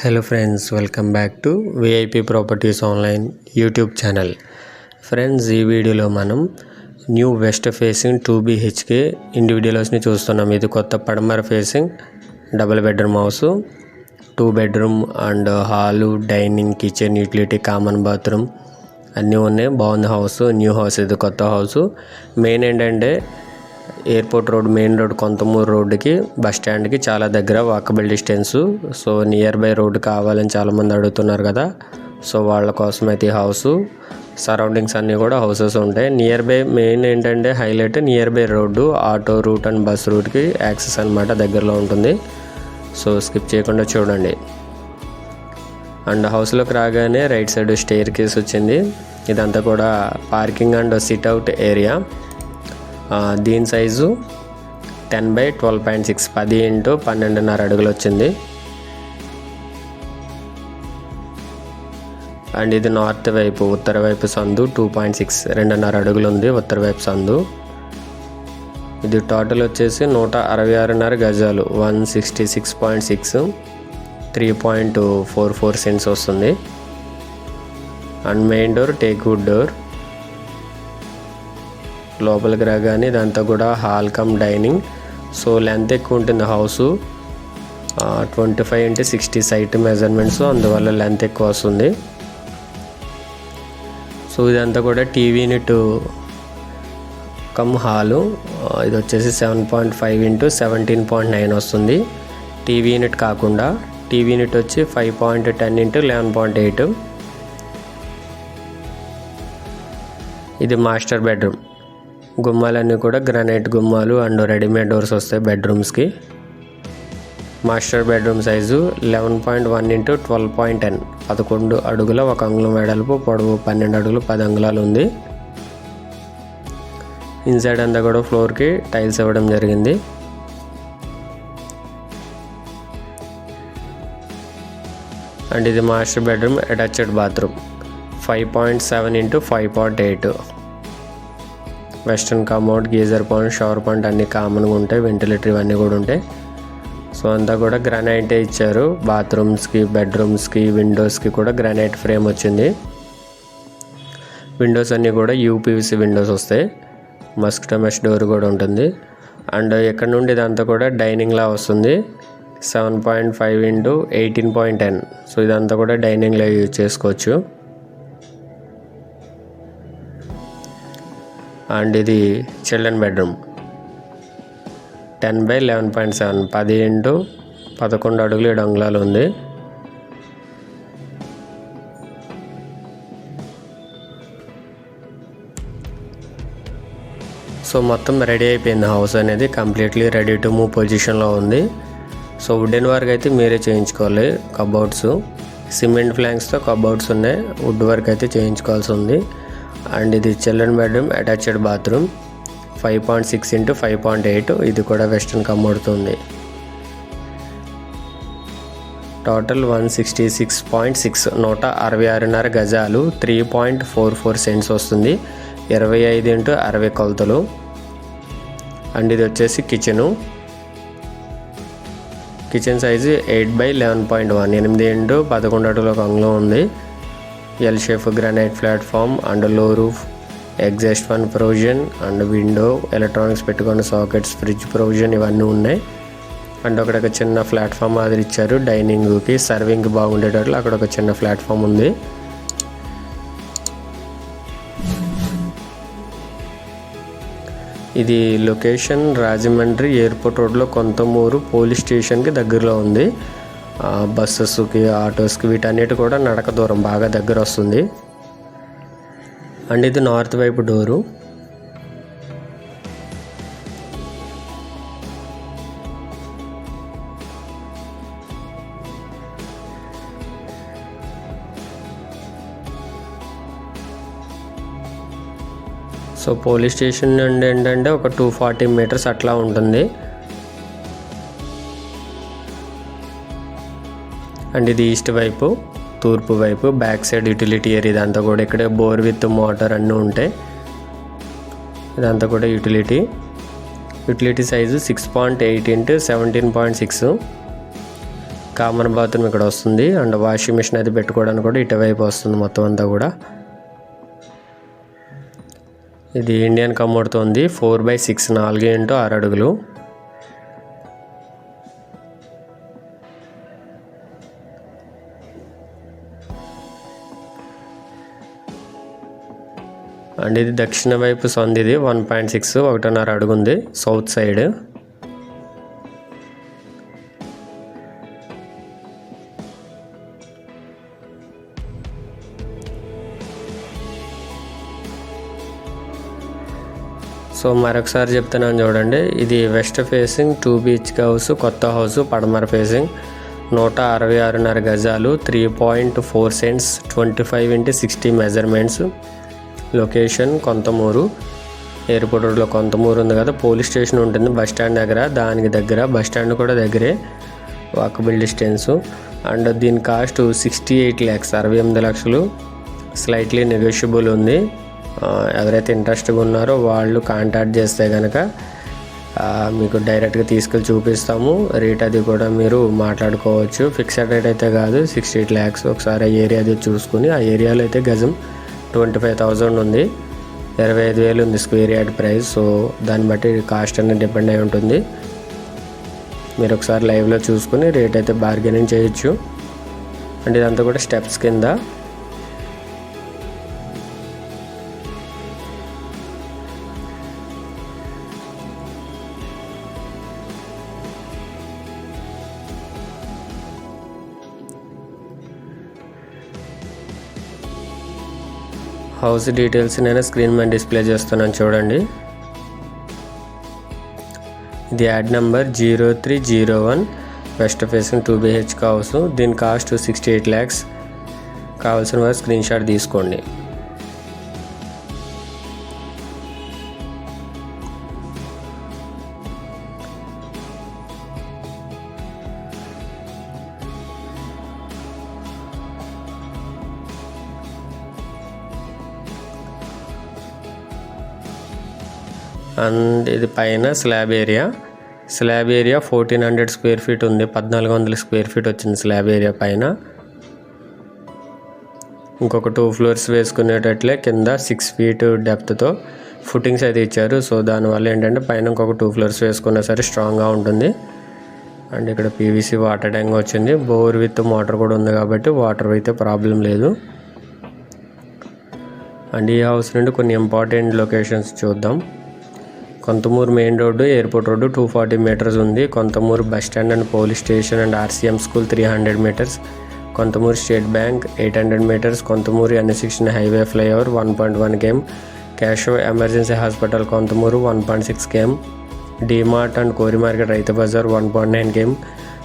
Hello friends welcome back to VIP properties online YouTube channel friends ఈ వీడియోలో మనం new west facing two BHK ఇండివిజువల్స్ని చూస్తున్నాం. ఇది కొత్త పడమర facing double bedroom house two bedroom and hall dining kitchen utility common bathroom అన్నీ ఉన్నాయి. బాగుంది హౌస్ న్యూ హౌస్ ఇది కొత్త హౌస్ మెయిన్ ఏంటంటే airport road main road Konthamuru రోడ్డుకి బస్ స్టాండ్కి చాలా దగ్గర walkable distance. So near by road కావాలని చాలామంది అడుగుతున్నారు కదా. సో వాళ్ళ కోసం అయితే హౌస్. సరౌండింగ్స్ అన్నీ కూడా హౌసెస్ ఉంటాయి. నియర్ బై మెయిన్ ఏంటంటే highlight near by road auto route and bus రూట్కి access అనమాట దగ్గరలో ఉంటుంది. సో స్కిప్ చేయకుండా చూడండి. అండ్ హౌస్లోకి రాగానే రైట్ సైడ్ స్టేర్ కేస్ వచ్చింది. ఇదంతా కూడా parking and sit out area. దీని size ten by twelve point six పది ఇంటూ పన్నెండున్నర అడుగులు వచ్చింది. అండ్ ఇది నార్త్ వైపు ఉత్తర వైపు సందు టూ పాయింట్ సిక్స్ రెండున్నర అడుగులు ఉంది ఉత్తర వైపు సందు. ఇది టోటల్ వచ్చేసి నూట అరవై ఆరున్నర గజాలు one sixty six point six three point four four cents వస్తుంది. And main door teak wood door. లోపలికి రాగానే ఇదంతా కూడా hall come dining. So length ఎక్కువ ఉంటుంది house. Twenty five into sixty site measurements అందువల్ల లెంత్ ఎక్కువ వస్తుంది. సో ఇదంతా కూడా టీవీ యూనిట్ కమ్ హాలు. ఇది వచ్చేసి seven point five into seventeen point nine వస్తుంది. టీవీ యూనిట్ కాకుండా టీవీ యూనిట్ వచ్చి five point ten into eleven point eight. ఇది మాస్టర్ బెడ్రూమ్. గుమ్మాలన్నీ కూడా గ్రానైట్ గుమ్మాలు అండ్ రెడీమేడ్ డోర్స్ వస్తాయి బెడ్రూమ్స్కి. Master bedroom size eleven point one into twelve point ten. పదకొండు అడుగుల ఒక అంగుళం వెడల్పు పొడవు పన్నెండు అడుగులు పది అంగుళాలు ఉంది. ఇన్సైడ్ అంతా కూడా ఫ్లోర్కి టైల్స్ ఇవ్వడం జరిగింది. అండ్ ఇది master bedroom attached bathroom. Five point seven into five point eight. Western commode geyser point shower point అన్నీ కామన్గా ఉంటాయి. వెంటిలేటర్ ఇవన్నీ కూడా ఉంటాయి. సో అంతా కూడా గ్రానైటే ఇచ్చారు. బాత్రూమ్స్కి బెడ్రూమ్స్కి విండోస్కి కూడా గ్రానైట్ ఫ్రేమ్ వచ్చింది. విండోస్ అన్నీ కూడా యూపీవీసీ విండోస్ వస్తాయి. మస్కిటో మెష్ డోర్ కూడా ఉంటుంది. అండ్ ఇక్కడ నుండి ఇదంతా కూడా డైనింగ్లా వస్తుంది? Seven point five into eighteen point ten so ఇదంతా కూడా డైనింగ్లో యూజ్ చేసుకోవచ్చు. అండ్ ఇది children bedroom. Ten by eleven point seven పది ఇంటూ పదకొండు అడుగులు ఏడు అంగుళాలు ఉంది. సో మొత్తం రెడీ అయిపోయింది హౌస్ అనేది. కంప్లీట్లీ రెడీ టు మూవ్ పొజిషన్లో ఉంది. సో వుడెన్ వర్క్ అయితే మీరే చేయించుకోవాలి కబౌట్స్ సిమెంట్ ఫ్లాంక్స్తో కబౌట్స్ ఉన్నాయి వుడ్ వర్క్ అయితే చేయించుకోవాల్సి ఉంది. అండ్ ఇది children bedroom attached bathroom. Five point six into five point eight ఇది కూడా western కమ్మడుతుంది. Total one sixty six point six నూట అరవై ఆరున్నర గజాలు three point four four cents వస్తుంది. ఇరవై ఐదు ఇంటూ అరవై కొలతలు. అండ్ ఇది వచ్చేసి kitchen. Kitchen size eight by eleven point one ఎనిమిది ఇంటూ పదకొండు అడుగుల ఒక ఉంది. L shape granite platform అండ్లో roof exhaust fan provision and window electronics పెట్టుకున్న సాకెట్స్ ఫ్రిడ్జ్ ప్రొవిజన్ ఇవన్నీ ఉన్నాయి. అండ్ అక్కడ ఒక చిన్న ప్లాట్ఫామ్ మాదిరి ఇచ్చారు డైనింగ్కి సర్వింగ్ బాగుండేటట్లు అక్కడ ఒక చిన్న ప్లాట్ఫామ్ ఉంది. ఇది లొకేషన్ రాజమండ్రి ఎయిర్పోర్ట్ రోడ్లో కొంతమూరు పోలీస్ స్టేషన్కి దగ్గరలో ఉంది. బస్సెస్కి ఆటోస్కి వీటన్నిటి కూడా నడక దూరం బాగా దగ్గర వస్తుంది. అండ్ ఇది నార్త్ వైపు డోరు. సో పోలీస్ స్టేషన్ నుండి ఏంటంటే ఒక టూ ఫార్టీ మీటర్స్ అట్లా ఉంటుంది. అండ్ ఇది ఈస్ట్ వైపు తూర్పు వైపు బ్యాక్ సైడ్ యూటిలిటీ ఏరియా ఇదంతా కూడా ఇక్కడే బోర్ విత్ మోటార్ అన్నీ ఉంటాయి. ఇదంతా కూడా utility. Utility size six point eight into seventeen point six common bathroom ఇక్కడ వస్తుంది అండ్ వాషింగ్ మిషన్ అది పెట్టుకోవడానికి కూడా ఇటువైపు వస్తుంది మొత్తం అంతా కూడా. ఇది ఇండియన్ కమోడ్తో ఉంది ఫోర్ బై సిక్స్ నాలుగు ఇంటూ ఆరు అడుగులు. అండ్ ఇది దక్షిణ వైపు సంది ఇది వన్ పాయింట్ సిక్స్ ఒకటిన్నర అడుగుంది. సౌత్ సైడ్ సో మరొకసారి చెప్తున్నాను చూడండి. ఇది west facing two beach house కొత్త హౌస్ పడమర ఫేసింగ్ నూట అరవై ఆరున్నర గజాలు three point four cents twenty five into sixty measurements location Konthamuru. Airport రోడ్లో కొంతమూరు ఉంది కదా పోలీస్ స్టేషన్ ఉంటుంది బస్ స్టాండ్ దగ్గర. దానికి దగ్గర బస్ స్టాండ్ కూడా దగ్గరే. వాకబుల్ డిస్టెన్స్ అండ్ దీని కాస్ట్ సిక్స్టీ ఎయిట్ ల్యాక్స్ అరవై ఎనిమిది లక్షలు. స్లైట్లీ నెగోషియబుల్ ఉంది. ఎవరైతే ఇంట్రెస్ట్గా ఉన్నారో వాళ్ళు కాంటాక్ట్ చేస్తే కనుక మీకు డైరెక్ట్గా తీసుకెళ్ళి చూపిస్తాము. రేట్ అది కూడా మీరు మాట్లాడుకోవచ్చు. ఫిక్స్డ్ రేట్ అయితే కాదు సిక్స్టీ ఎయిట్ ల్యాక్స్. ఒకసారి ఆ ఏరియా అది చూసుకుని ఆ ఏరియాలో అయితే గజం ట్వంటీ ఫైవ్ థౌజండ్ ఉంది. ఇరవై ఐదు వేలు ఉంది స్క్వేర్ యార్డ్ ప్రైస్. సో దాన్ని బట్టి కాస్ట్ అనేది డిపెండ్ అయి ఉంటుంది. మీరు ఒకసారి లైవ్లో చూసుకుని రేట్ అయితే బార్గెనింగ్ చేయొచ్చు. అండ్ ఇదంతా కూడా స్టెప్స్ కింద. హౌస్ డీటెయిల్స్ నేను స్క్రీన్ మీద డిస్ప్లే చేస్తున్నాను చూడండి. ఇది ad number zero three zero one west facing two BHK house దీని కాస్ట్ సిక్స్టీ ఎయిట్ ల్యాక్స్ కావాల్సిన వారు స్క్రీన్ షాట్ తీసుకోండి. అండ్ ఇది పైన slab area. Slab area fourteen hundred square feet ఉంది. పద్నాలుగు వందల స్క్వేర్ ఫీట్ వచ్చింది స్లాబ్ ఏరియా పైన. ఇంకొక టూ ఫ్లోర్స్ వేసుకునేటట్లే కింద సిక్స్ ఫీట్ డెప్త్తో ఫుటింగ్స్ అయితే ఇచ్చారు. సో దానివల్ల ఏంటంటే పైన ఇంకొక టూ ఫ్లోర్స్ వేసుకున్నా సరే స్ట్రాంగ్గా ఉంటుంది. అండ్ ఇక్కడ పీవీసీ వాటర్ ట్యాంక్ వచ్చింది. బోర్ విత్ మోటార్ కూడా ఉంది కాబట్టి వాటర్ అయితే ప్రాబ్లం లేదు. అండ్ ఈ హౌస్ నుండి కొన్ని ఇంపార్టెంట్ లొకేషన్స్ చూద్దాం. Konthamuru main road airport road two forty metres ఉంది. Konthamuru bus stand and police station and RCM school three hundred metres Konthamuru state bank eight hundred metres Konthamuru N highway flyover one point one KM క్యాషో emergency hospital Konthamuru one point six KM DMart and కోరి market Rythu Bazar one point nine KM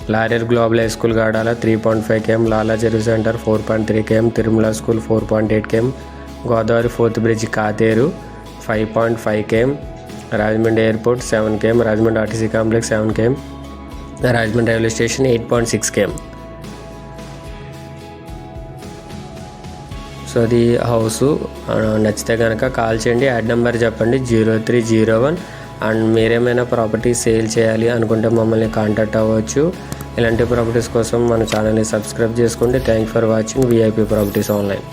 Laurier global high school Gadala three point five KM Lala Cheruvu centre four point three KM Tirumala school four point eight KM Godavari fourth bridge Katheru five point five KM Rajahmundry airport seven KM Rajahmundry RTC complex seven KM Rajahmundry railway station eight point six KM so అది house. నచ్చితే కనుక call చేయండి ad number చెప్పండి zero three zero one. And మీరేమైనా property sale చేయాలి అనుకుంటే మమ్మల్ని contact అవ్వచ్చు. ఇలాంటి ప్రాపర్టీస్ కోసం మన ఛానల్ని సబ్స్క్రైబ్ చేసుకోండి. Thank for watching VIP properties online.